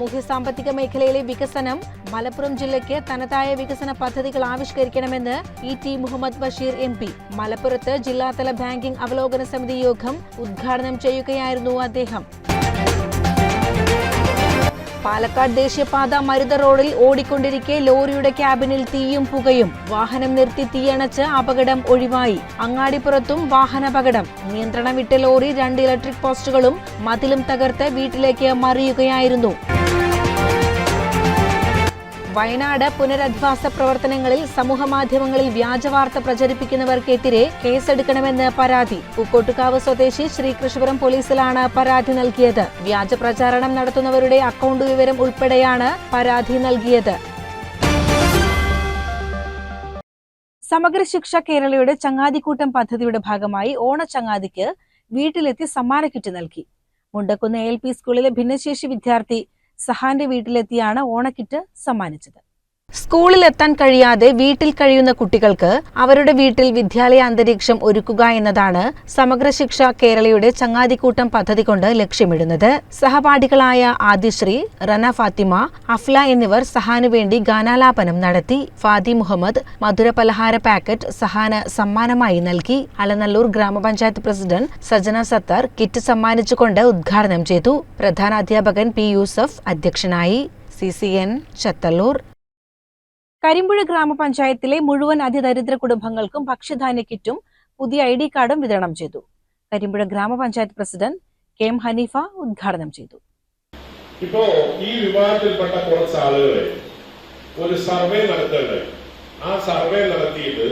സാമൂഹ്യ സാമ്പത്തിക മേഖലയിലെ വികസനം മലപ്പുറം ജില്ലയ്ക്ക് തനതായ വികസന പദ്ധതികൾ ആവിഷ്കരിക്കണമെന്ന് E T Muhammad Basheer M P. മലപ്പുറത്ത് ജില്ലാതല ബാങ്കിംഗ് അവലോകന സമിതി യോഗം ഉദ്ഘാടനം ചെയ്യുകയായിരുന്നു അദ്ദേഹം. പാലക്കാട് ദേശീയപാത മരുത റോഡിൽ ഓടിക്കൊണ്ടിരിക്കെ ലോറിയുടെ ക്യാബിനിൽ തീയും പുകയും. വാഹനം നിർത്തി തീയണച്ച് അപകടം ഒഴിവായി. അങ്ങാടിപ്പുറത്തും വാഹനാപകടം. നിയന്ത്രണം വിട്ട ലോറി രണ്ട് ഇലക്ട്രിക് പോസ്റ്റുകളും മതിലും തകർത്ത് വീട്ടിലേക്ക് മറിയുകയായിരുന്നു. വയനാട് പുനരധിവാസ പ്രവർത്തനങ്ങളിൽ സമൂഹമാധ്യമങ്ങളിൽ വ്യാജവാർത്ത പ്രചരിപ്പിക്കുന്നവർക്കെതിരെ കേസെടുക്കണമെന്ന് പരാതി. പൂക്കോട്ടുകാവ് സ്വദേശി ശ്രീകൃഷ്ണപുരം പോലീസിലാണ് പരാതി നൽകിയത്. വ്യാജ പ്രചാരണം നടത്തുന്നവരുടെ അക്കൗണ്ട് വിവരം ഉൾപ്പെടെയാണ് പരാതി നൽകിയത്. സമഗ്ര ശിക്ഷ കേരളയുടെ ചങ്ങാതിക്കൂട്ടം പദ്ധതിയുടെ ഭാഗമായി ഓണച്ചങ്ങാതിക്ക് വീട്ടിലെത്തി സമ്മാന കിറ്റ് നൽകി. മുണ്ടക്കുന്ന് എൽ പി സ്കൂളിലെ ഭിന്നശേഷി വിദ്യാർത്ഥി സഹാന്റെ വീട്ടിലെത്തിയാണ് ഓണക്കിറ്റ് സമ്മാനിച്ചത്. സ്കൂളിലെത്താൻ കഴിയാതെ വീട്ടിൽ കഴിയുന്ന കുട്ടികൾക്ക് അവരുടെ വീട്ടിൽ വിദ്യാലയ അന്തരീക്ഷം ഒരുക്കുക എന്നതാണ് സമഗ്ര ശിക്ഷ കേരളയുടെ ചങ്ങാതിക്കൂട്ടം പദ്ധതി കൊണ്ട് ലക്ഷ്യമിടുന്നത്. സഹപാഠികളായ ആദിശ്രീ റന ഫാത്തിമ അഫ്ല എന്നിവർ സഹാനു വേണ്ടി ഗാനാലാപനം നടത്തി. ഫാദി മുഹമ്മദ് മധുര പലഹാര പാക്കറ്റ് സഹാന സമ്മാനമായി നൽകി. അലനല്ലൂർ ഗ്രാമപഞ്ചായത്ത് പ്രസിഡന്റ് സജന സത്താർ കിറ്റ് സമ്മാനിച്ചുകൊണ്ട് ഉദ്ഘാടനം ചെയ്തു. പ്രധാന അധ്യാപകൻ പി യൂസഫ് അധ്യക്ഷനായി. C C N Chathallur. Karimpuzha ഗ്രാമപഞ്ചായത്തിലെ മുഴുവൻ അതിദരിദ്ര കുടുംബങ്ങൾക്കും ഭക്ഷ്യധാന്യ കിറ്റും പുതിയ ഐ ഡി കാർഡും വിതരണം ചെയ്തു. കരിമ്പുഴ ഗ്രാമപഞ്ചായത്ത് പ്രസിഡന്റ് കെ എം ഹനീഫ ഉദ്ഘാടനം ചെയ്തു. ഇപ്പോ ഈ വിഭാഗത്തിൽപ്പെട്ട കുറച്ച് ആളുകളെ ഒരു സർവേ നടത്തേണ്ടത് ആ സർവേ നടത്തിയിട്ട്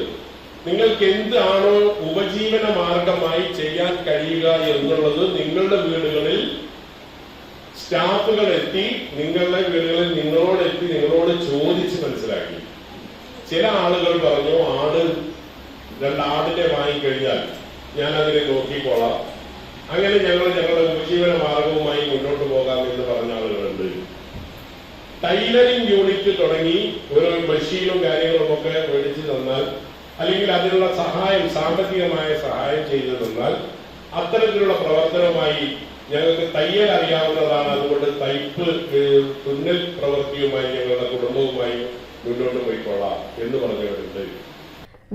നിങ്ങൾക്ക് എന്താണോ ഉപജീവന മാർഗമായി ചെയ്യാൻ കഴിയുക എന്നുള്ളത് നിങ്ങളുടെ വീടുകളിൽ സ്റ്റാഫുകൾ എത്തി നിങ്ങളുടെ വീടുകളിൽ നിങ്ങളോട് എത്തി നിങ്ങളോട് ചോദിച്ച് മനസ്സിലാക്കി. ചില ആളുകൾ പറഞ്ഞു ആട് രണ്ട് ആടിനെ വാങ്ങിക്കഴിഞ്ഞാൽ ഞാൻ അതിനെ നോക്കിക്കോളാം. അങ്ങനെ ഞങ്ങൾ ഞങ്ങളുടെ ഉപജീവന മാർഗവുമായി മുന്നോട്ട് പോകാം എന്ന് പറഞ്ഞ ആളുകളുണ്ട്. ടൈലറിംഗ് യൂണിറ്റ് തുടങ്ങി ഓരോ മെഷീനും കാര്യങ്ങളും ഒക്കെ മേടിച്ചു തന്നാൽ അല്ലെങ്കിൽ അതിനുള്ള സഹായം സാമ്പത്തികമായ സഹായം ചെയ്തു തന്നാൽ അത്തരത്തിലുള്ള പ്രവർത്തനവുമായി ഞങ്ങൾക്ക് തയ്യൽ അറിയാവുന്നതാണ്. അതുകൊണ്ട് തയ്പ്പ് തുന്നൽ പ്രവൃത്തിയുമായി ഞങ്ങളുടെ കുടുംബവുമായി മുന്നോട്ട് പോയിക്കൊള്ളാം എന്ന് പറഞ്ഞവരുണ്ട്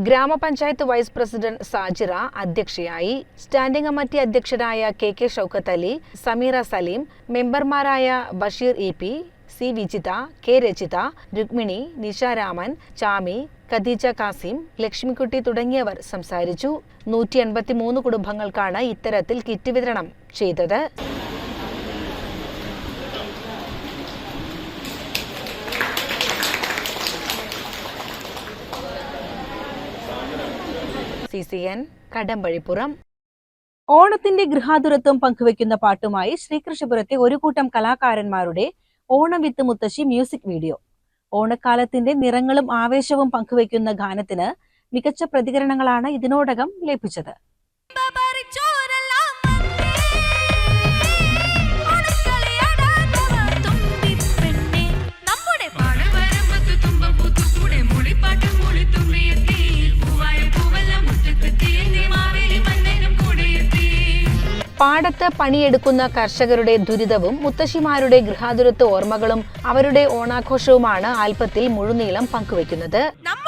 ഗ്രാമപഞ്ചായത്ത് വൈസ് പ്രസിഡന്റ് സാജിറ അധ്യക്ഷയായി സ്റ്റാൻഡിംഗ് കമ്മിറ്റി അധ്യക്ഷരായ കെ കെ ഷൌക്കത്ത് അലി സമീറ സലീം മെമ്പർമാരായ Basheer E P C Vijitha K Rachitha Rukmini Nisha Raman Chami Khadeeja Kasim Lakshmikutty തുടങ്ങിയവർ സംസാരിച്ചു. നൂറ്റി എൺപത്തിമൂന്ന് കുടുംബങ്ങൾക്കാണ് ഇത്തരത്തിൽ കിറ്റ് വിതരണം. ചെയ്തത്. C C N Kadambazhipuram. ഓണത്തിന്റെ ഗൃഹാതുരത്വം പങ്കുവെക്കുന്ന പാട്ടുമായി ശ്രീകൃഷ്ണപുരത്തെ ഒരു കൂട്ടം കലാകാരന്മാരുടെ ഓണം വിത്ത് മുത്തശ്ശി മ്യൂസിക് വീഡിയോ. ഓണക്കാലത്തിന്റെ നിറങ്ങളും ആവേശവും പങ്കുവെക്കുന്ന ഗാനത്തിന് മികച്ച പ്രതികരണങ്ങളാണ് ഇതിനോടകം ലഭിച്ചത്. പാടത്ത് പണിയെടുക്കുന്ന കർഷകരുടെ ദുരിതവും മുത്തശ്ശിമാരുടെ ഗൃഹാതുരത്വ ഓർമ്മകളും അവരുടെ ഓണാഘോഷവുമാണ് ആൽപ്പത്തിൽ മുഴുനീളം പങ്കുവയ്ക്കുന്നത്. നമ്മുടെ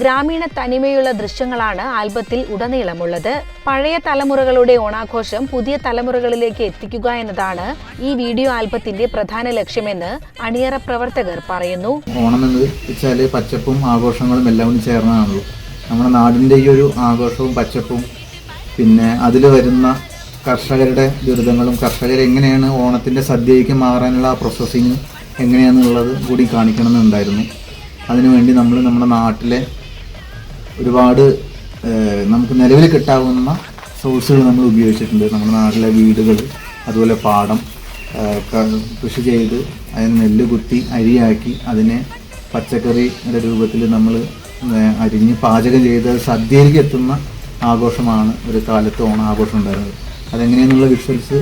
ഗ്രാമീണ തനിമയുള്ള ദൃശ്യങ്ങളാണ് ആൽബത്തിൽ ഉടനീളമുള്ളത്. പഴയ തലമുറകളുടെ ഓണാഘോഷം പുതിയ തലമുറകളിലേക്ക് എത്തിക്കുക എന്നതാണ് ഈ വീഡിയോ ആൽബത്തിന്റെ പ്രധാന ലക്ഷ്യമെന്ന് അണിയറ പ്രവർത്തകർ പറയുന്നു. ഓണം എന്ന് വെച്ചാൽ പച്ചപ്പും ആഘോഷങ്ങളും എല്ലാം ചേർന്നതാണല്ലോ നമ്മുടെ നാടിന്റെ ഈ ഒരു ആഘോഷവും പച്ചപ്പും പിന്നെ അതിൽ വരുന്ന കർഷകരുടെ ദുരിതങ്ങളും കർഷകർ എങ്ങനെയാണ് ഓണത്തിന്റെ സദ്യയ്ക്ക് മാറാനുള്ള പ്രോസസ്സിങ് എങ്ങനെയാണെന്നുള്ളത് കൂടി കാണിക്കണമെന്നുണ്ടായിരുന്നു. അതിനുവേണ്ടി നമ്മൾ നമ്മുടെ നാട്ടിലെ ഒരുപാട് നമുക്ക് നിലവിൽ കിട്ടാവുന്ന സോഴ്സുകൾ നമ്മൾ ഉപയോഗിച്ചിട്ടുണ്ട്. നമ്മുടെ നാട്ടിലെ വീടുകൾ അതുപോലെ പാടം കൃഷി ചെയ്ത് അതിന് നെല്ല് കുത്തി അരിയാക്കി അതിനെ പച്ചക്കറിയുടെ രൂപത്തിൽ നമ്മൾ അരിഞ്ഞ് പാചകം ചെയ്ത് സദ്യയിലേക്ക് എത്തുന്ന ആഘോഷമാണ് ഒരു കാലത്ത് ഓണാഘോഷം ഉണ്ടായിരുന്നത്. അതെങ്ങനെയെന്നുള്ള വിഷ്വൽസ്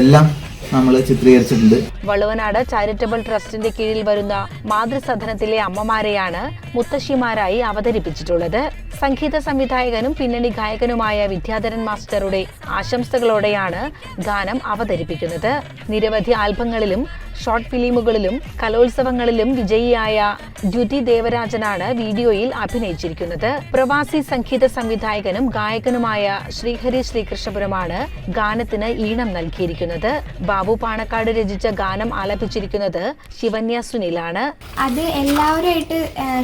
എല്ലാം നമ്മൾ ചിത്രീകരിച്ചിട്ടുണ്ട്. വളുവനാട് ചാരിറ്റബിൾ ട്രസ്റ്റിന്റെ കീഴിൽ വരുന്ന മാതൃസദനത്തിലെ അമ്മമാരെയാണ് മുത്തശ്ശിമാരായി അവതരിപ്പിച്ചിട്ടുള്ളത്. സംഗീത സംവിധായകനും പിന്നണി ഗായകനുമായ വിദ്യാധരൻ മാസ്റ്ററുടെ ആശംസകളോടെയാണ് ഗാനം അവതരിപ്പിക്കുന്നത്. നിരവധി ആൽബങ്ങളിലും ഷോർട്ട് ഫിലിമുകളിലും കലോത്സവങ്ങളിലും വിജയിയായ ദ്യുതി ദേവരാജനാണ് വീഡിയോയിൽ അഭിനയിച്ചിരിക്കുന്നത്. പ്രവാസി സംഗീത സംവിധായകനും ഗായകനുമായ ശ്രീഹരി ശ്രീകൃഷ്ണപുരമാണ് ഗാനത്തിന് ഈണം നൽകിയിരിക്കുന്നത്. ബാബു പാണക്കാട് രചിച്ച ഗാനം ആലപിച്ചിരിക്കുന്നത് ശിവന്യ സുനിലാണ്. അത് എല്ലാവരുമായിട്ട്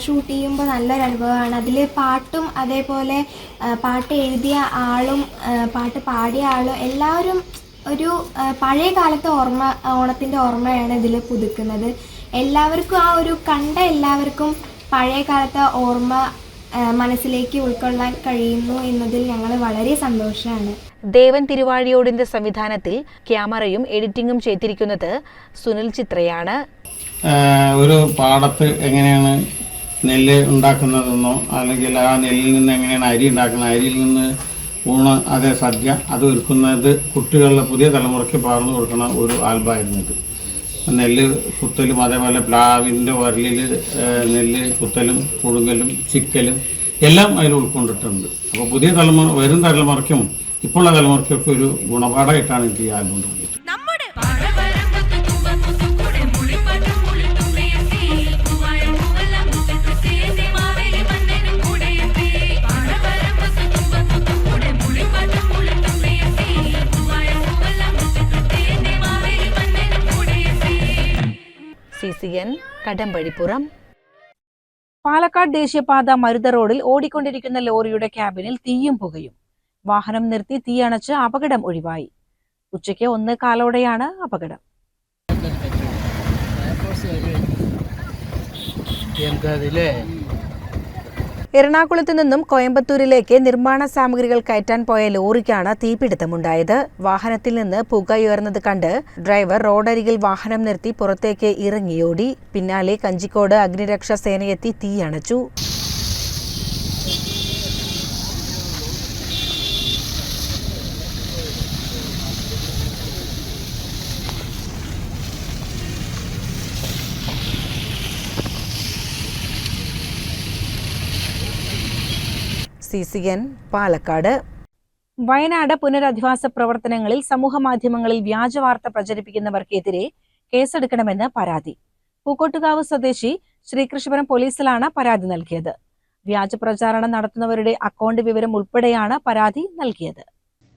ഷൂട്ട് ചെയ്യുമ്പോൾ നല്ലൊരു അനുഭവമാണ്. അതിൽ പാട്ടും അതേപോലെ പാട്ട് എഴുതിയ ആളും പാട്ട് പാടിയ ആളും എല്ലാവരും ഒരു പഴയ കാലത്തെ ഓർമ്മ ഓണത്തിന്റെ ഓർമ്മയാണ് ഇതിൽ പുതുക്കുന്നത്. എല്ലാവർക്കും ആ ഒരു കണ്ട എല്ലാവർക്കും പഴയ കാലത്തെ ഓർമ്മ മനസ്സിലേക്ക് ഉൾക്കൊള്ളാൻ കഴിയുന്നു എന്നതിൽ ഞങ്ങൾ വളരെ സന്തോഷമാണ് ദേവൻ തിരുവാഴിയോടിന്റെ സംവിധാനത്തിൽ ക്യാമറയും എഡിറ്റിംഗും ചെയ്തിരിക്കുന്നത് സുനിൽ ചിത്രയാണ്. ഒരു പാടത്ത് എങ്ങനെയാണ് നെല്ല് ഉണ്ടാക്കുന്നതെന്നോ അല്ലെങ്കിൽ ആ നെല്ലിൽ നിന്ന് എങ്ങനെയാണ് അരി ഉണ്ടാക്കുന്നത് അരിയിൽ നിന്ന് ഊണ് അതേ സദ്യ അത് ഒരുക്കുന്നത് കുട്ടികളുടെ പുതിയ തലമുറയ്ക്ക് പകർന്നു കൊടുക്കുന്ന ഒരു ആൽബമായിരുന്നു ഇത്. നെല്ല് കുത്തലും അതേപോലെ പ്ലാവിന്റെ വരലിൽ നെല്ല് കുത്തലും പുഴുങ്ങലും ചിക്കലും എല്ലാം അതിൽ ഉൾക്കൊണ്ടിട്ടുണ്ട്. അപ്പോൾ പുതിയ തലമുറ വരും തലമുറയ്ക്കും ഇപ്പോഴുള്ള തലമുറയ്ക്കൊക്കെ ഒരു ഗുണപാഠമായിട്ടാണ് എനിക്ക് ഈ ആൽബം തോന്നിയത്. C C N Kadambazhipuram Palakkad ദേശീയപാത മരുത റോഡിൽ ഓടിക്കൊണ്ടിരിക്കുന്ന ലോറിയുടെ ക്യാബിനിൽ തീയും പുകയും വാഹനം നിർത്തി തീയണച്ച് അപകടം ഒഴിവായി. ഉച്ചയ്ക്ക് ഒന്ന് കാലോടെയാണ് അപകടം. എറണാകുളത്ത് നിന്നും കോയമ്പത്തൂരിലേക്ക് നിർമ്മാണ സാമഗ്രികൾ കയറ്റാൻ പോയ ലോറിക്കാണ് തീപിടുത്തമുണ്ടായത്. വാഹനത്തിൽ നിന്ന് പുകയുയർന്നത് കണ്ട് ഡ്രൈവർ റോഡരികിൽ വാഹനം നിർത്തി പുറത്തേക്ക് ഇറങ്ങിയോടി. പിന്നാലെ കഞ്ചിക്കോട് അഗ്നിരക്ഷാ സേനയെത്തി തീയണച്ചു C C N Palakkad. Wayanad പുനരധിവാസ പ്രവർത്തനങ്ങളിൽ സമൂഹമാധ്യമങ്ങളിൽ വ്യാജവാർത്ത പ്രചരിപ്പിക്കുന്നവർക്കെതിരെ കേസെടുക്കണമെന്ന് പരാതി. പൂക്കോട്ടുകാവ് സ്വദേശി ശ്രീകൃഷ്ണപുരം പോലീസിലാണ് പരാതി നൽകിയത്. വ്യാജ പ്രചാരണം നടത്തുന്നവരുടെ അക്കൗണ്ട് വിവരം ഉൾപ്പെടെയാണ് പരാതി നൽകിയത്.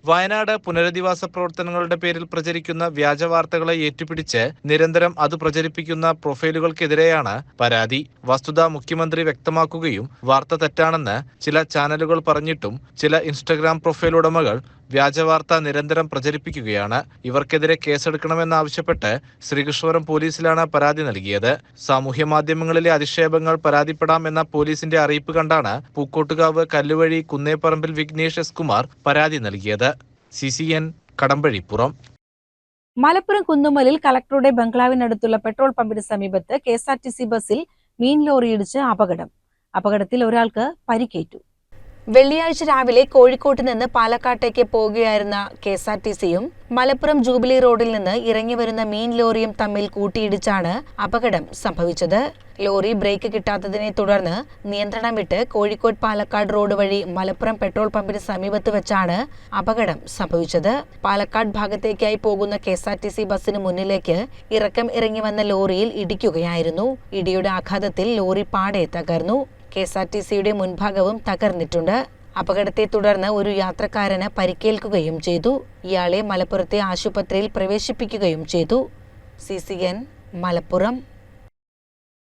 വയനാട് പുനരധിവാസ പ്രവർത്തനങ്ങളുടെ പേരിൽ പ്രചരിക്കുന്ന വ്യാജ വാർത്തകളെ ഏറ്റുപിടിച്ച് നിരന്തരം അത് പ്രചരിപ്പിക്കുന്ന പ്രൊഫൈലുകൾക്കെതിരെയാണ് പരാതി. വസ്തുത മുഖ്യമന്ത്രി വ്യക്തമാക്കുകയും വാർത്ത തെറ്റാണെന്ന് ചില ചാനലുകൾ പറഞ്ഞിട്ടും ചില ഇൻസ്റ്റഗ്രാം പ്രൊഫൈൽ ഉടമകൾ വ്യാജവാർത്ത നിരന്തരം പ്രചരിപ്പിക്കുകയാണ്. ഇവർക്കെതിരെ കേസെടുക്കണമെന്നാവശ്യപ്പെട്ട് ശ്രീകൃഷ്ണപുരം പോലീസിലാണ് പരാതി നൽകിയത്. സാമൂഹ്യ മാധ്യമങ്ങളിലെ അധിക്ഷേപങ്ങൾ പരാതിപ്പെടാമെന്ന പോലീസിന്റെ അറിയിപ്പ് കണ്ടാണ് പൂക്കോട്ടുകാവ് കല്ലുവഴി കുന്നേപ്പറമ്പിൽ വിഘ്നേഷ് എസ് കുമാർ പരാതി നൽകിയത്. C C N Kadambazhipuram. Malappuram കുന്നുമലിൽ കളക്ടറുടെ ബംഗ്ലാവിനടുത്തുള്ള പെട്രോൾ പമ്പിന് സമീപത്ത് K S R T C ബസ്സിൽ മീൻ ലോറിയിടിച്ച് അപകടം. അപകടത്തിൽ ഒരാൾക്ക് പരിക്കേറ്റു. വെള്ളിയാഴ്ച രാവിലെ കോഴിക്കോട്ട് നിന്ന് പാലക്കാട്ടേക്ക് പോകുകയായിരുന്ന കെ എസ് ആർ ടി സിയും മലപ്പുറം ജൂബിലി റോഡിൽ നിന്ന് ഇറങ്ങി വരുന്ന മീൻ ലോറിയും തമ്മിൽ കൂട്ടിയിടിച്ചാണ് അപകടം സംഭവിച്ചത്. ലോറി ബ്രേക്ക് കിട്ടാത്തതിനെ തുടർന്ന് നിയന്ത്രണം വിട്ട് കോഴിക്കോട് പാലക്കാട് റോഡ് വഴി മലപ്പുറം പെട്രോൾ പമ്പിന് സമീപത്ത് വെച്ചാണ് അപകടം സംഭവിച്ചത്. പാലക്കാട് ഭാഗത്തേക്കായി പോകുന്ന K S R T C ബസ്സിന് മുന്നിലേക്ക് ഇറക്കം ഇറങ്ങി വന്ന ലോറിയിൽ ഇടിക്കുകയായിരുന്നു. ഇടിയുടെ ആഘാതത്തിൽ ലോറി പാടെ തകർന്നു. കെ എസ് ആർ ടി സിയുടെ മുൻഭാഗവും തകർന്നിട്ടുണ്ട്. അപകടത്തെ തുടർന്ന് ഒരു യാത്രക്കാരന് പരിക്കേൽക്കുകയും ചെയ്തു. ഇയാളെ മലപ്പുറത്തെ ആശുപത്രിയിൽ പ്രവേശിപ്പിക്കുകയും ചെയ്തു. C C N Malappuram.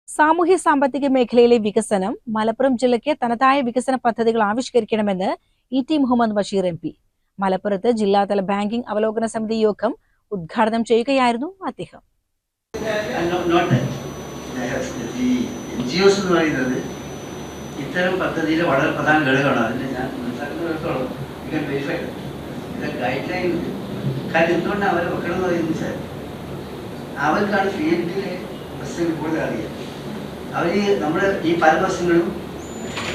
സാമൂഹ്യ സാമ്പത്തിക മേഖലയിലെ വികസനം മലപ്പുറം ജില്ലയ്ക്ക് തനതായ വികസന പദ്ധതികൾ ആവിഷ്കരിക്കണമെന്ന് E T Muhammad Basheer M P. മലപ്പുറത്ത് ജില്ലാതല ബാങ്കിംഗ് അവലോകന സമിതി യോഗം ഉദ്ഘാടനം ചെയ്യുകയായിരുന്നു അദ്ദേഹം. ഇത്തരം പദ്ധതിയിലെ വളരെ പ്രധാന ഘടകമാണ്. അതിന്റെ ഞാൻ മനസ്സിലാക്കുന്നിടത്തോളം യു ക്യാൻ ഇത് ഗൈഡ് ലൈൻ കാര്യം എന്തുകൊണ്ടാണ് അവരെ വെക്കണം എന്ന് പറയുന്നത് വെച്ചാൽ അവർക്കാണ് ഫീൽഡിലെ പ്രശ്നങ്ങൾ കൂടുതൽ അറിയാം. അവർ നമ്മുടെ ഈ പല പ്രശ്നങ്ങളും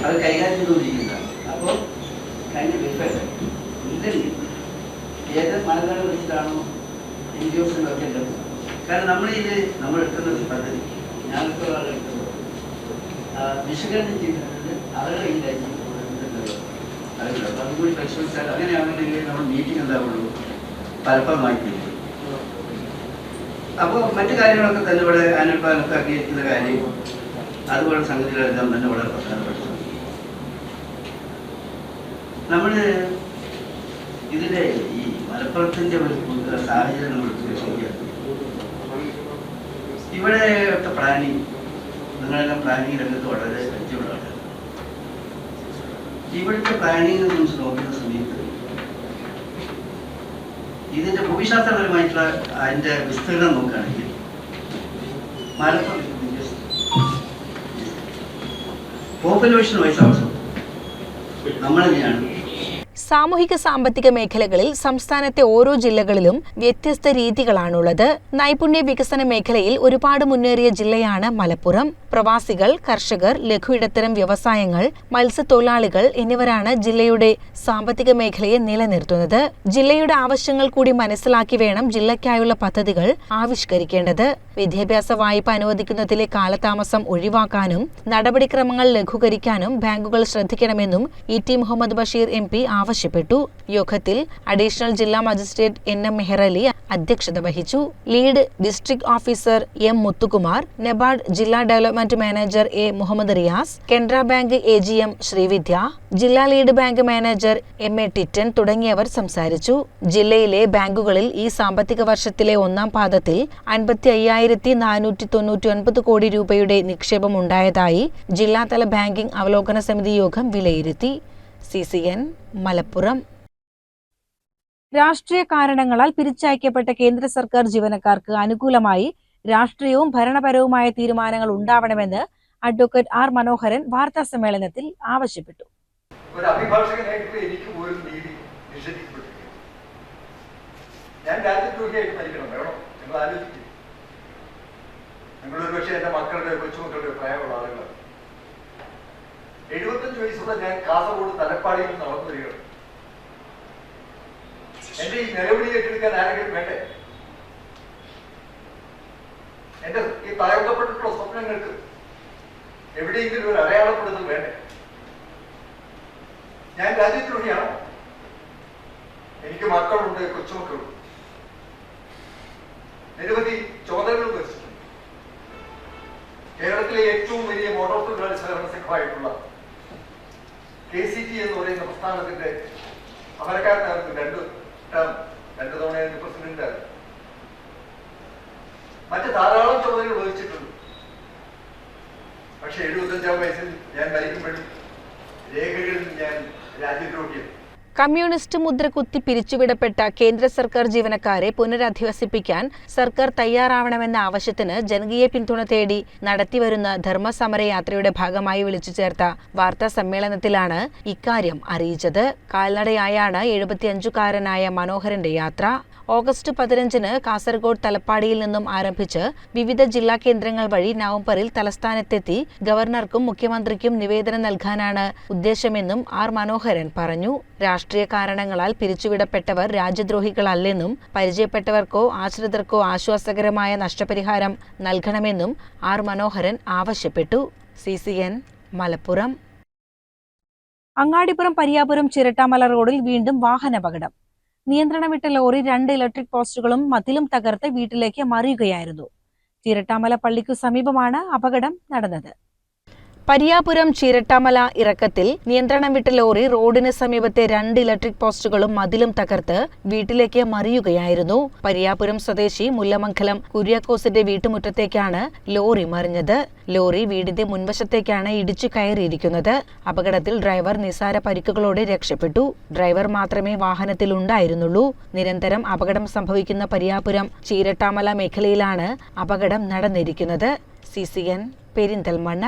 അവർ കൈകാര്യം ചെയ്തുകൊണ്ടിരിക്കുന്നതാണ് അപ്പോൾ കഴിഞ്ഞ വെരിഫൈ ഇല്ലെങ്കിൽ ഏത് മാനദണ്ഡം വെച്ചിട്ടാണോ എൻ ജി ഒക്കെ ഉള്ളത്. കാരണം നമ്മൾ നമ്മൾ പദ്ധതി എടുക്കുന്നത് ആ, വിശകലനം ചെയ്തിട്ടുണ്ട്. അവരുടെ കയ്യിലായിരിക്കും അറിയില്ല അപ്പം അതും കൂടി പരിശോധിച്ചാൽ അങ്ങനെയാണെന്നുണ്ടെങ്കിൽ നമ്മൾ മീറ്റിംഗ് എന്താവുള്ളൂ? തീരും. അപ്പോൾ മറ്റു കാര്യങ്ങളൊക്കെ തന്നെ ഇവിടെ ആക്കിയിരിക്കുന്ന കാര്യം അതുപോലെ സംഗതികളെല്ലാം തന്നെ വളരെ പ്രധാനപ്പെട്ടതാണ്. നമ്മൾ ഇതിലെ ഈ മലപ്പുറത്തിന്റെ ഒരു സാഹചര്യം നമ്മൾ ഇവിടെ പ്ലാനിങ് നിങ്ങളെല്ലാം പ്ലാനിങ് രംഗത്ത് വളരെ പരിചയമുള്ളതാണ് ഇവിടുത്തെ പ്ലാനിങ് കുറിച്ച് നോക്കുന്ന സമയത്ത് ഇതിന്റെ ഭൂമിശാസ്ത്രപരമായിട്ടുള്ള അതിന്റെ വിസ്തീർണം നോക്കുകയാണെങ്കിൽ മലപ്പുറം പോപ്പുലേഷൻ വൈസ് ആവശ്യം നമ്മളെന്നെയാണ് സാമൂഹിക സാമ്പത്തിക മേഖലകളിൽ സംസ്ഥാനത്തെ ഓരോ ജില്ലകളിലും വ്യത്യസ്ത രീതികളാണുള്ളത്. നൈപുണ്യ വികസന മേഖലയിൽ ഒരുപാട് മുന്നേറിയ ജില്ലയാണ് മലപ്പുറം. പ്രവാസികൾ കർഷകർ ലഘു ഇടത്തരം വ്യവസായങ്ങൾ മത്സ്യത്തൊഴിലാളികൾ എന്നിവരാണ് ജില്ലയുടെ സാമ്പത്തിക മേഖലയെ നിലനിർത്തുന്നത്. ജില്ലയുടെ ആവശ്യങ്ങൾ കൂടി മനസ്സിലാക്കി വേണം ജില്ലയ്ക്കായുള്ള പദ്ധതികൾ ആവിഷ്കരിക്കേണ്ടത്. വിദ്യാഭ്യാസ വായ്പ അനുവദിക്കുന്നതിലെ കാലതാമസം ഒഴിവാക്കാനും നടപടിക്രമങ്ങൾ ലഘൂകരിക്കാനും ബാങ്കുകൾ ശ്രദ്ധിക്കണമെന്നും E T Muhammad Basheer M P ആവശ്യപ്പെട്ടു. യോഗത്തിൽ അഡീഷണൽ ജില്ലാ മജിസ്ട്രേറ്റ് എൻ എം മെഹ്റലി അധ്യക്ഷത വഹിച്ചു. Lead district officer M Muthukumar NABARD ജില്ലാ development manager A Muhammad Riyas Canara bank A G M Sreevidya ജില്ലാ lead bank manager M A Tittan തുടങ്ങിയവർ സംസാരിച്ചു. ജില്ലയിലെ ബാങ്കുകളിൽ ഈ സാമ്പത്തിക വർഷത്തിലെ ഒന്നാം പാദത്തിൽ അൻപത്തി അയ്യായിരത്തി നാനൂറ്റി തൊണ്ണൂറ്റി ഒൻപത് കോടി രൂപയുടെ നിക്ഷേപം ഉണ്ടായതായി ജില്ലാതല ബാങ്കിംഗ് അവലോകന സമിതി യോഗം വിലയിരുത്തി. C C N Malappuram. രാഷ്ട്രീയ കാരണങ്ങളാൽ പിരിച്ചയക്കപ്പെട്ട കേന്ദ്ര സർക്കാർ ജീവനക്കാർക്ക് അനുകൂലമായി രാഷ്ട്രീയവും ഭരണപരവുമായ തീരുമാനങ്ങൾ ഉണ്ടാവണമെന്ന് അഡ്വക്കേറ്റ് ആർ മനോഹരൻ വാർത്താ സമ്മേളനത്തിൽ ആവശ്യപ്പെട്ടു. ഒരു അഭിഭാഷകനായിട്ട് എനിക്ക് പോലും നീതി നിഷേധിക്കപ്പെട്ടിരിക്കുന്നു. ഞാൻ രാജ്യദ്രോഹിയായിട്ട് മരിക്കണം വേണം? നിങ്ങൾ ആലോചിക്കും. നിങ്ങളൊരു പക്ഷേ എന്റെ മക്കളുടെ കൊച്ചുമക്കളുടെ പ്രായമുള്ള ആളുകളാണ്. എഴുപത്തഞ്ച് വയസ്സുള്ള ഞാൻ കാസർഗോഡ് തലപ്പാടിയിൽ നടന്നു വരികയാണ് എന്റെ ഈ നിലവിളി ഏറ്റെടുക്കാൻ ആരെങ്കിലും വേണ്ടേ? എന്റെ ഈ തയ്യാറപ്പെട്ടിട്ടുള്ള സ്വപ്നങ്ങൾക്ക് എവിടെയെങ്കിലും ഒരു അടയാളപ്പെടുത്തൽ വേണ്ടേ? ഞാൻ രാജ്യദ്രോഹിയാണോ? എനിക്ക് മക്കളുണ്ട് കൊച്ചുമക്കളുണ്ട്. നിരവധി ചോദനകൾ വഹിച്ചിട്ടുണ്ട് കേരളത്തിലെ ഏറ്റവും വലിയ മോട്ടോർ തൊഴിലാളി സഹകരണ സംഘമായിട്ടുള്ള കെ സി ടി എന്ന് പറയുന്ന പ്രസ്ഥാനത്തിന്റെ അമരക്കാരനായിരുന്നു. രണ്ട് ടേം രണ്ട് തവണയായിരുന്നു പ്രസിഡന്റ് മറ്റ് ധാരാളം ചുമതലകൾ വഹിച്ചിട്ടുണ്ട് പക്ഷെ എഴുപത്തഞ്ചാം വയസ്സിൽ ഞാൻ മരിക്കുമ്പോഴും രേഖകളിൽ ഞാൻ രാജ്യദ്രോഹിയാണ്. കമ്മ്യൂണിസ്റ്റ് മുദ്ര കുത്തി പിരിച്ചുവിടപ്പെട്ട കേന്ദ്ര സർക്കാർ ജീവനക്കാരെ പുനരധിവസിപ്പിക്കാൻ സർക്കാർ തയ്യാറാവണമെന്ന ആവശ്യത്തിന് ജനകീയ പിന്തുണ തേടി നടത്തിവരുന്ന ധർമ്മസമരയാത്രയുടെ ഭാഗമായി വിളിച്ചു ചേർത്ത വാർത്താ സമ്മേളനത്തിലാണ് ഇക്കാര്യം അറിയിച്ചത്. കാൽനടയായാണ് എഴുപത്തിയഞ്ചുകാരനായ മനോഹരന്റെ യാത്ര. ഓഗസ്റ്റ് പതിനഞ്ചിന് കാസർഗോഡ് തലപ്പാടിയിൽ നിന്നും ആരംഭിച്ച് വിവിധ ജില്ലാ കേന്ദ്രങ്ങൾ വഴി നവംബറിൽ തലസ്ഥാനത്തെത്തി ഗവർണർക്കും മുഖ്യമന്ത്രിക്കും നിവേദനം നൽകാനാണ് ഉദ്ദേശമെന്നും ആർ മനോഹരൻ പറഞ്ഞു. രാഷ്ട്രീയ കാരണങ്ങളാൽ പിരിച്ചുവിടപ്പെട്ടവർ രാജ്യദ്രോഹികളല്ലെന്നും പരിചയപ്പെട്ടവർക്കോ ആശ്രിതർക്കോ ആശ്വാസകരമായ നഷ്ടപരിഹാരം നൽകണമെന്നും ആർ മനോഹരൻ ആവശ്യപ്പെട്ടു. C C N Malappuram. Angadipuram Pariyapuram Chirattamala റോഡിൽ വീണ്ടും വാഹനാപകടം നിയന്ത്രണം വിട്ട ലോറി രണ്ട് ഇലക്ട്രിക് പോസ്റ്റുകളും മതിലും തകർത്ത് വീട്ടിലേക്ക് മറിയുകയായിരുന്നു. ചിരട്ടാമല പള്ളിക്കു സമീപമാണ് അപകടം നടന്നത്. പരിയാപുരം ചിരട്ടമല ഇറക്കത്തിൽ നിയന്ത്രണം വിട്ട ലോറി റോഡിന് സമീപത്തെ രണ്ട് ഇലക്ട്രിക് പോസ്റ്റുകളും മതിലും തകർത്ത് വീട്ടിലേക്ക് മറിയുകയായിരുന്നു. പരിയാപുരം സ്വദേശി മുല്ലമംഗലം കുര്യാക്കോസിന്റെ വീട്ടുമുറ്റത്തേക്കാണ് ലോറി മറിഞ്ഞത്. ലോറി വീടിന്റെ മുൻവശത്തേക്കാണ് ഇടിച്ചു കയറിയിരിക്കുന്നത്. അപകടത്തിൽ ഡ്രൈവർ നിസാര പരിക്കുകളോടെ രക്ഷപ്പെട്ടു. ഡ്രൈവർ മാത്രമേ വാഹനത്തിൽ ഉണ്ടായിരുന്നുള്ളൂ. നിരന്തരം അപകടം സംഭവിക്കുന്ന പരിയാപുരം ചീരട്ടാമല മേഖലയിലാണ് അപകടം നടന്നിരിക്കുന്നത്. സി സി എൻ പെരിന്തൽമണ്ണ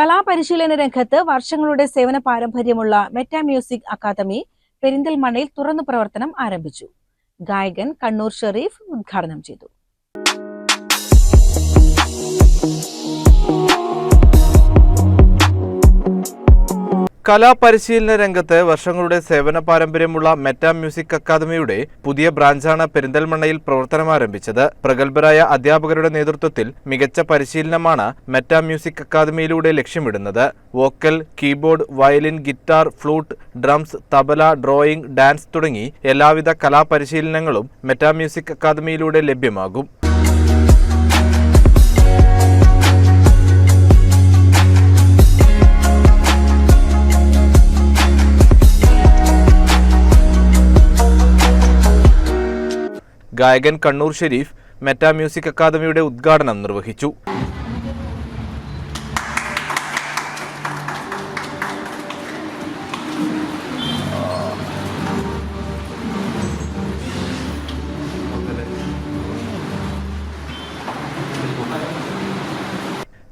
കലാപരിശീലന രംഗത്ത് വർഷങ്ങളുടെ സേവന പാരമ്പര്യമുള്ള മെറ്റ മ്യൂസിക് അക്കാദമി പെരിന്തൽമണ്ണയിൽ തുറന്നു പ്രവർത്തനം ആരംഭിച്ചു. ഗായകൻ കണ്ണൂർ ഷെറീഫ് ഉദ്ഘാടനം ചെയ്തു. കലാപരിശീലന രംഗത്ത് വർഷങ്ങളുടെ സേവന പാരമ്പര്യമുള്ള മെറ്റ മ്യൂസിക് അക്കാദമിയുടെ പുതിയ ബ്രാഞ്ചാണ് പെരിന്തൽമണ്ണയിൽ പ്രവർത്തനമാരംഭിച്ചത്. പ്രഗത്ഭരായ അധ്യാപകരുടെ നേതൃത്വത്തിൽ മികച്ച പരിശീലനമാണ് മെറ്റ മ്യൂസിക് അക്കാദമിയിലൂടെ ലക്ഷ്യമിടുന്നത്. Vocal keyboard violin guitar flute drums tabla drawing dance തുടങ്ങി എല്ലാവിധ കലാപരിശീലനങ്ങളും മെറ്റ മ്യൂസിക് അക്കാദമിയിലൂടെ ലഭ്യമാകും. ഗായകൻ കണ്ണൂർ ഷെരീഫ് മെറ്റാ മ്യൂസിക് അക്കാദമിയുടെ ഉദ്ഘാടനം നിർവഹിച്ചു.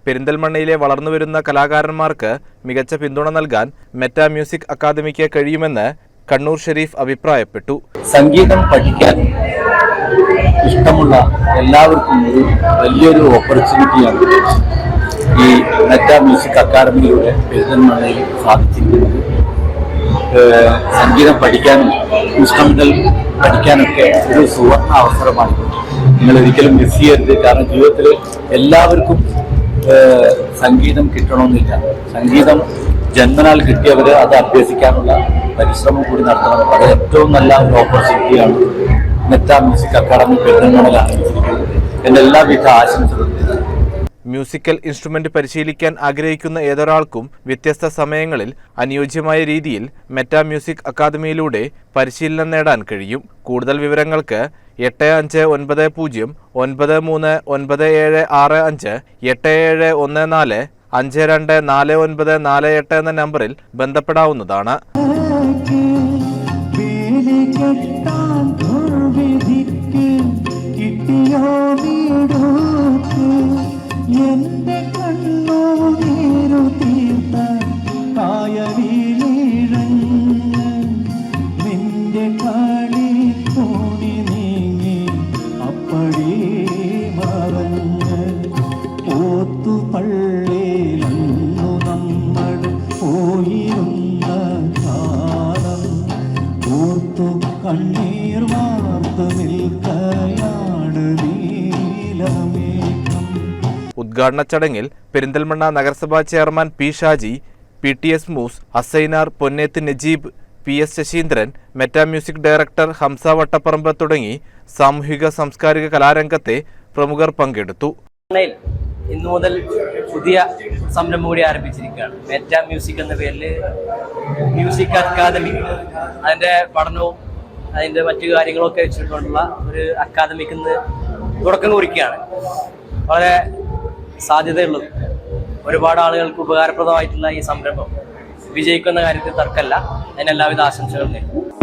പെരിന്തൽമണ്ണയിലെ വളർന്നുവരുന്ന കലാകാരന്മാർക്ക് മികച്ച പിന്തുണ നൽകാൻ മെറ്റാ മ്യൂസിക് അക്കാദമിക്ക് കഴിയുമെന്ന് കണ്ണൂർ ഷെരീഫ് അഭിപ്രായപ്പെട്ടു. സംഗീതം പഠിക്കാൻ ഇഷ്ടമുള്ള എല്ലാവർക്കും ഒരു വലിയൊരു ഓപ്പർച്യൂണിറ്റിയാണ് ഈ മെറ്റ മ്യൂസിക് അക്കാദമിയിലൂടെ പെരുന്തൽമണ്ണയിൽ സാധിച്ചിരിക്കുന്നത്. സംഗീതം പഠിക്കാനും ഇൻസ്ട്രുമെന്റൽ പഠിക്കാനൊക്കെ ഒരു സുവർണ അവസരമാണ്. നിങ്ങൾ ഒരിക്കലും മിസ് ചെയ്യരുത്. കാരണം ജീവിതത്തിൽ എല്ലാവർക്കും സംഗീതം കിട്ടണമെന്നില്ല. സംഗീതം ജന്മനാൽ കിട്ടിയവർ അത് അഭ്യസിക്കാനുള്ള പരിശ്രമം കൂടി നടത്തണം. അത് ഏറ്റവും നല്ല ഒരു ഓപ്പർച്യൂണിറ്റിയാണ് മെറ്റാ മ്യൂസിക് അക്കാദമി എന്റെ എല്ലാവിധ ആശംസകളും. മ്യൂസിക്കൽ ഇൻസ്ട്രുമെന്റ് പരിശീലിക്കാൻ ആഗ്രഹിക്കുന്ന ഏതൊരാൾക്കും വ്യത്യസ്ത സമയങ്ങളിൽ അനുയോജ്യമായ രീതിയിൽ മെറ്റാ മ്യൂസിക് അക്കാദമിയിലൂടെ പരിശീലനം നേടാൻ കഴിയും. കൂടുതൽ വിവരങ്ങൾക്ക് എട്ട് അഞ്ച് ഒൻപത് പൂജ്യം ഒൻപത് മൂന്ന് ഒൻപത് ഏഴ് ആറ് അഞ്ച് എട്ട് ഏഴ് ഒന്ന് നാല് അഞ്ച് രണ്ട് നാല് ഒൻപത് നാല് എട്ട് എന്ന നമ്പറിൽ ബന്ധപ്പെടാവുന്നതാണ്. എന്റെ കണ്ണോ നേരു തീർത്ത കായലിലിഴഞ്ഞ് ഉദ്ഘാടന ചടങ്ങിൽ പെരിന്തൽമണ്ണ നഗരസഭാ chairman P Shaji P T S Moos Assainar Ponneth Najeeb P S Sasheendran Meta music director Hamsa Vattapparamba തുടങ്ങി സാമൂഹിക സാംസ്കാരിക കലാരംഗത്തെ പ്രമുഖർ പങ്കെടുത്തു. ഇന്നു മുതൽ പുതിയ സംരംഭം കൂടി ആരംഭിച്ചിരിക്കുകയാണ്. മെറ്റ മ്യൂസിക് എന്ന പേരിൽ മ്യൂസിക് അക്കാദമി അതിന്റെ പഠനവും അതിന്റെ മറ്റു കാര്യങ്ങളൊക്കെ വെച്ചിട്ടുള്ള ഒരു അക്കാദമിക്ക് തുടക്കം കുറിക്കുകയാണ്. വളരെ സാധ്യതയുള്ളത്. ഒരുപാട് ആളുകൾക്ക് ഉപകാരപ്രദമായിട്ടുള്ള ഈ സംരംഭം. വിജയിക്കുന്ന കാര്യത്തിൽ തർക്കമല്ല. അതിന് എല്ലാവിധ ആശംസകളും നേരുന്നു.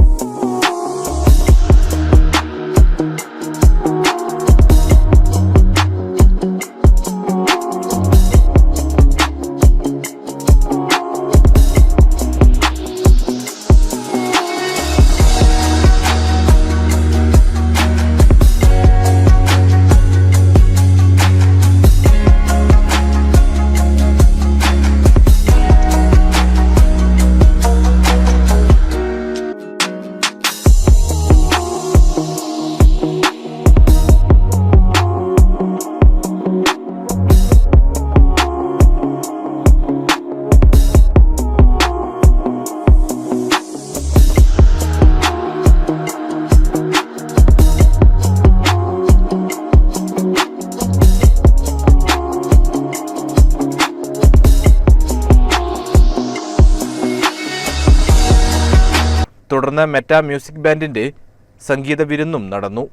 മെറ്റാ മ്യൂസിക് ബാൻഡിന്റെ സംഗീത വിരുന്നും നടന്നു.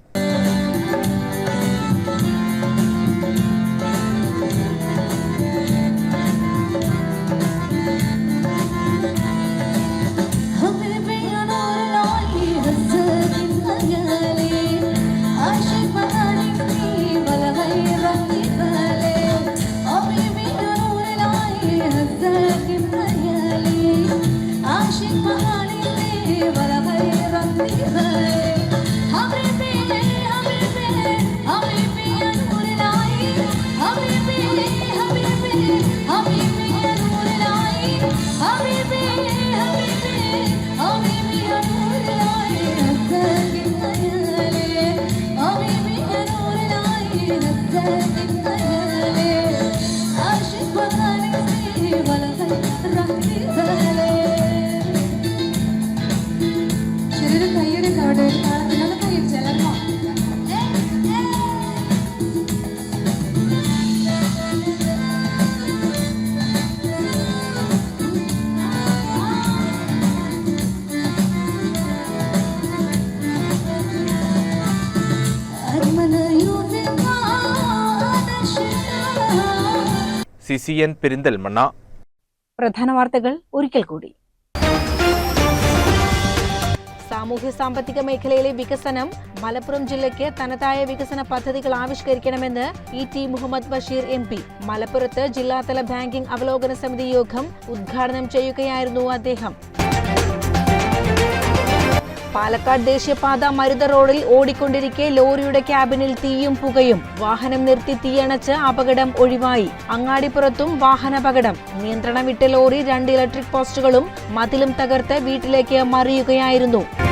C N Perinthalmanna. പ്രധാന വാർത്തകൾ ഒരിക്കൽ കൂടി. സാമൂഹ്യ സാമ്പത്തിക മേഖലയിലെ വികസനം മലപ്പുറം ജില്ലയ്ക്ക് തനതായ വികസന പദ്ധതികൾ ആവിഷ്കരിക്കണമെന്ന് E T Muhammad Basheer M P. മലപ്പുറത്ത് ജില്ലാതല ബാങ്കിംഗ് അവലോകന സമിതി യോഗം ഉദ്ഘാടനം ചെയ്യുകയായിരുന്നു അദ്ദേഹം. പാലക്കാട് ദേശീയപാത മരുത റോഡിൽ ഓടിക്കൊണ്ടിരിക്കെ ലോറിയുടെ ക്യാബിനിൽ തീയും പുകയും. വാഹനം നിർത്തി തീയണച്ച് അപകടം ഒഴിവായി. അങ്ങാടിപ്പുറത്തും വാഹനാപകടം. നിയന്ത്രണം വിട്ട ലോറി രണ്ട് ഇലക്ട്രിക് പോസ്റ്റുകളും മതിലും തകർത്ത് വീട്ടിലേക്ക് മറിയുകയായിരുന്നു.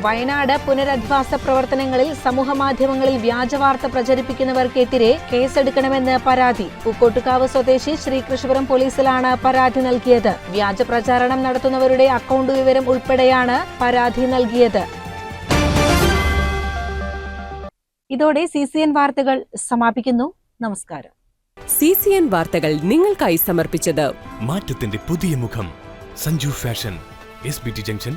വയനാട് പുനരധിവാസ പ്രവർത്തനങ്ങളിൽ സമൂഹമാധ്യമങ്ങളിൽ വ്യാജവാർത്ത പ്രചരിപ്പിക്കുന്നവർക്കെതിരെ കേസെടുക്കണമെന്ന് പരാതി. പൂക്കോട്ടുകാവ് സ്വദേശി ശ്രീകൃഷ്ണപുരം പോലീസിലാണ് പരാതി നൽകിയത്. വ്യാജ പ്രചാരണം നടത്തുന്നവരുടെ അക്കൗണ്ട് വിവരം ഉൾപ്പെടെയാണ് പരാതി നൽകിയത്. ഇതോടെ സി സി എൻ വാർത്തകൾ സമാപിക്കുന്നു. നമസ്കാരം. സി സി എൻ വാർത്തകൾ നിങ്ങൾക്കായി സമർപ്പിച്ചത് മാറ്റത്തിന്റെ പുതിയ മുഖം. Sanju fashion S B T junction